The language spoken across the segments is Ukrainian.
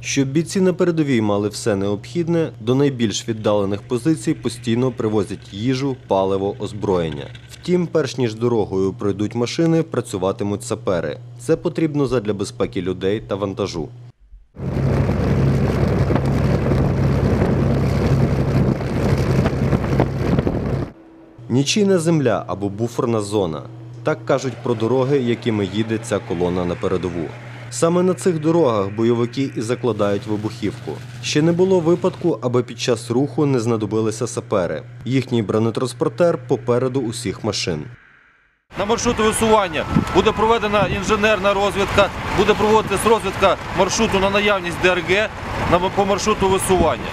Щоб бійці на передовій мали все необхідне, до найбільш віддалених позицій постійно привозять їжу, паливо, озброєння. Втім, перш ніж дорогою пройдуть машини, працюватимуть сапери. Це потрібно задля безпеки людей та вантажу. Нічийна земля або буферна зона. Так кажуть про дороги, якими їде ця колона на передову. Саме на цих дорогах бойовики і закладають вибухівку. Ще не було випадку, аби під час руху не знадобилися сапери. Їхній бронетранспортер попереду усіх машин. На маршруту висування буде проведена інженерна розвідка, буде проводитись розвідка маршруту на наявність ДРГ на- по маршруту висування.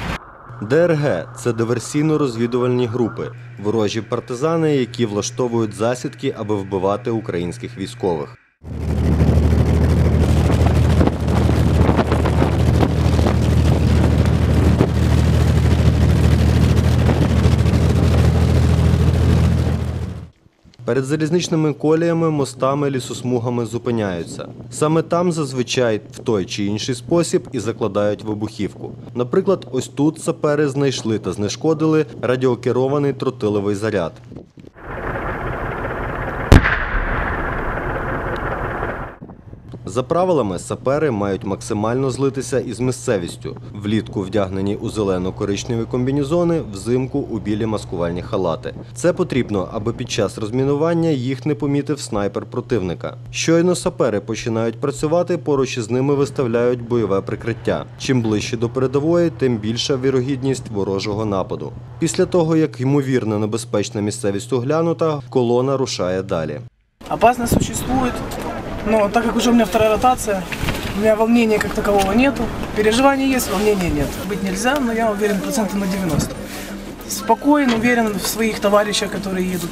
ДРГ це диверсійно-розвідувальні групи, ворожі партизани, які влаштовують засідки, аби вбивати українських військових. Перед залізничними коліями, мостами, лісосмугами зупиняються. Саме там зазвичай в той чи інший спосіб і закладають вибухівку. Наприклад, ось тут сапери знайшли та знешкодили радіокерований тротиловий заряд. За правилами, сапери мають максимально злитися із місцевістю. Влітку вдягнені у зелено-коричневі комбінізони, взимку у білі маскувальні халати. Це потрібно, аби під час розмінування їх не помітив снайпер противника. Щойно сапери починають працювати, поруч із ними виставляють бойове прикриття. Чим ближче до передової, тим більша вірогідність ворожого нападу. Після того, як ймовірно небезпечна місцевість оглянута, колона рушає далі. Опасность существует, но так как уже у меня вторая ротация, у меня волнения как такового нету. Переживаний есть, волнения нет. Быть нельзя, но я уверен процентов на 90. Спокоен, уверен в своих товарищах, которые едут.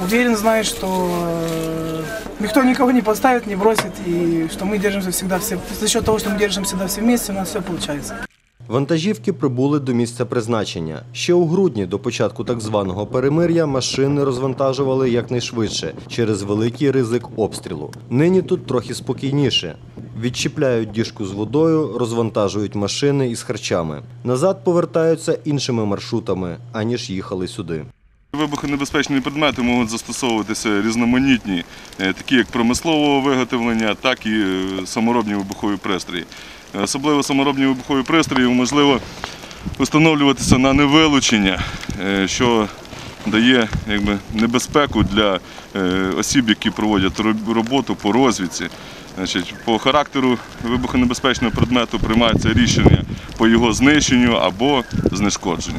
Уверен, знаю, что э, никто никого не подставит, не бросит, и что мы держимся всегда все. За счет того, что мы держимся всегда все вместе, у нас все получается. Вантажівки прибули до місця призначення. Ще у грудні до початку так званого перемир'я машини розвантажували якнайшвидше через великий ризик обстрілу. Нині тут трохи спокійніше. Відчіпляють діжку з водою, розвантажують машини із харчами. Назад повертаються іншими маршрутами, аніж їхали сюди. Вибухонебезпечні предмети можуть застосовуватися різноманітні, е, такі як промислового виготовлення, так і е, саморобні вибухові пристрої. Е, Особливо саморобні вибухові пристрої можливо встановлюватися на невилучення, е, що дає якби, небезпеку для е, осіб, які проводять роботу по розвідці. Значить, по характеру вибухонебезпечного предмету приймається рішення по його знищенню або знешкодженню.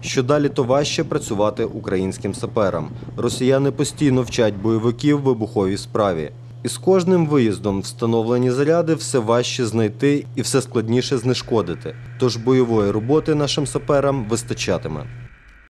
Що далі, то важче працювати українським саперам. Росіяни постійно вчать бойовиків вибуховій справі. І з кожним виїздом встановлені заряди все важче знайти і все складніше знешкодити. Тож бойової роботи нашим саперам вистачатиме.